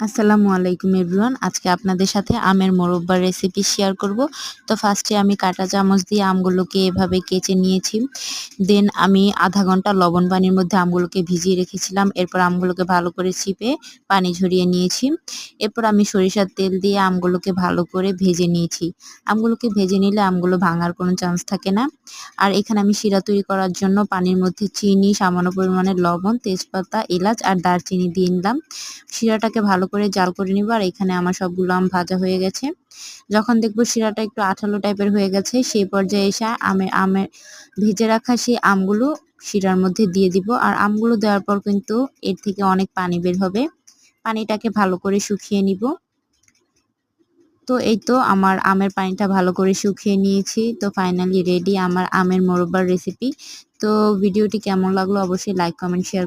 আসসালামু আলাইকুম এভরিওয়ান। আজকে আপনাদের সাথে আমের মোরব্বার রেসিপি শেয়ার করব। তো ফার্স্টে আমি কাঁটা চামচ দিয়ে আমগুলোকে এভাবে কেচে নিয়েছি। দেন আমি আধা ঘণ্টা লবণ পানির মধ্যে আমগুলোকে ভিজিয়ে রেখেছিলাম। এরপর আমগুলোকে ভালো করে ছিপে পানি ঝরিয়ে নিয়েছি। এরপর আমি সরিষার তেল দিয়ে আমগুলোকে ভালো করে ভেজে নিয়েছি। আমগুলোকে ভেজে নিলে আমগুলো ভাঙার কোনো চান্স থাকে না। আর এখানে আমি শিরা তৈরি করার জন্য পানির মধ্যে চিনি, সামান্য পরিমাণে লবণ, তেজপাতা, এলাচ আর দারচিনি দিয়ে নিলাম। শিরাটাকে ভালো করে জাল করে নিব, আর এখানে আমার সবগুলো আম ভাজা হয়ে গেছে। যখন দেখব শিরাটা একটু আঠালো টাইপের হয়ে গেছে, সেই পর্যায়ে এসে আমের আমের ভেজে রাখা সেই আমগুলো শিরার মধ্যে দিয়ে দিব। আর আমগুলো দেওয়ার পর কিন্তু এর থেকে অনেক পানি বের হবে। পানিটাকে ভালো করে শুকিয়ে নিব। তো এই তো আমার আমের পানিটা ভালো করে শুকিয়ে নিয়েছি। তো ফাইনালি রেডি আমার আমের মোরব্বার রেসিপি তো ভিডিওটি কেমন লাগল অবশ্যই লাইক কমেন্ট শেয়ার